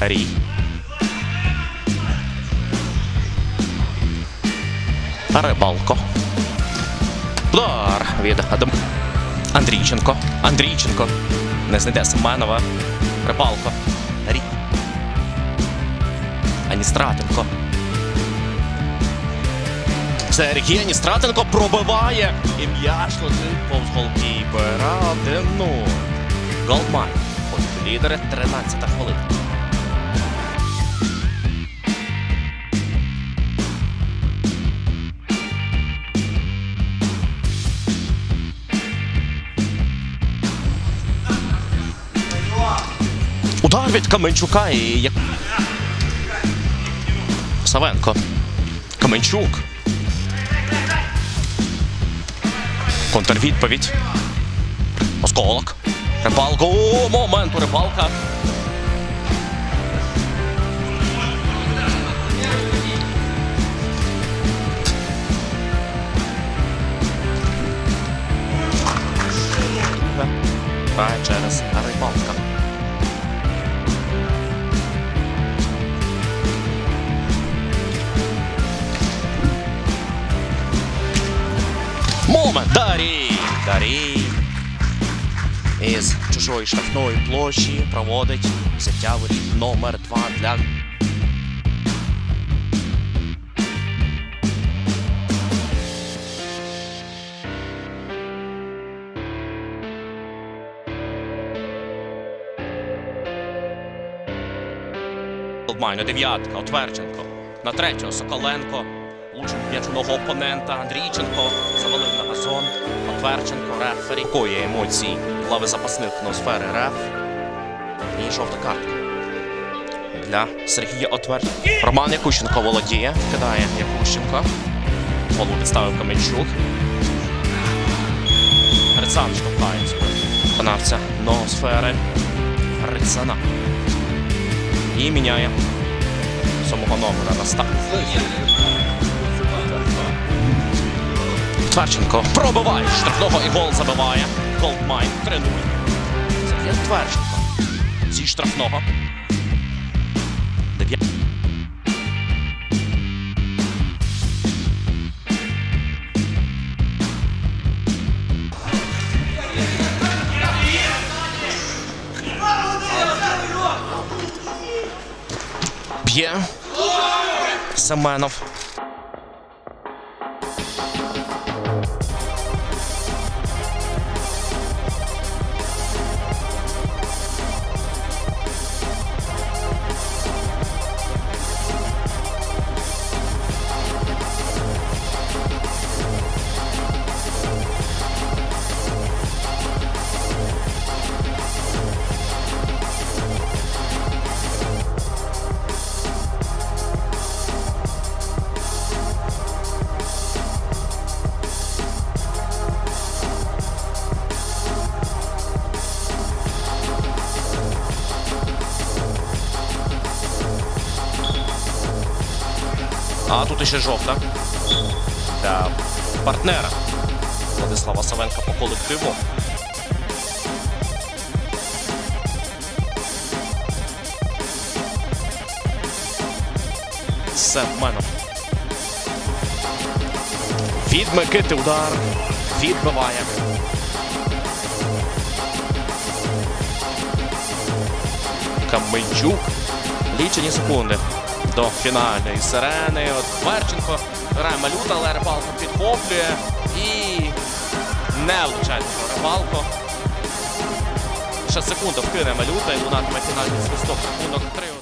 Рій. Рибалко. Удар від Адам. Андрійченко. Андрійченко. Не знайде Семенова. Рибалко. Рій. Аністратенко. Сергій Аністратенко пробиває. І м'яч летить повз голкіпера. 1-0. Голдман. Лідери 13 хвилина. Удар від Каменчука і як. Савенко. Каменчук. Контрвідповідь. Осколок. Рибалка. О, момент у рибалка. Момент! Дарій! Дарій! Із чужої штрафної площі проводить взяття воріт номер 2 для Голдмайна, дев'ятка, Отверченко. На третього Соколенко. Лучив м'яч у ногу опонента. Андрійченко завалив на газон. Отверченко, рефері. Кої емоцій лави запасних сфери реф. І жовта картка. Для Сергія Отверченко. Роман Якущенко володіє. Кидає Якущенко. Голову підставив Каменчук. Грицан штовхається. Виконавця ноосфери. Грицана. І міняє самого номера на старт. Тверченко пробиває штрафного і гол забиває. Голдмайн 3-0. Це Тверченко. Зі штрафного. Б'є. Семенов. А тут іще жовта. Для партнера Владислава Савенка по колективу. Семенов. Від Микити удар. Відбиває. Каменчук. Лічені секунди до фінальної сирени. От Верченко грає малюта, але рибалко підхоплює і не влучає рибалко. Ще секунда вкине малюта і лунатиме фінальний свисток. Рахунок 3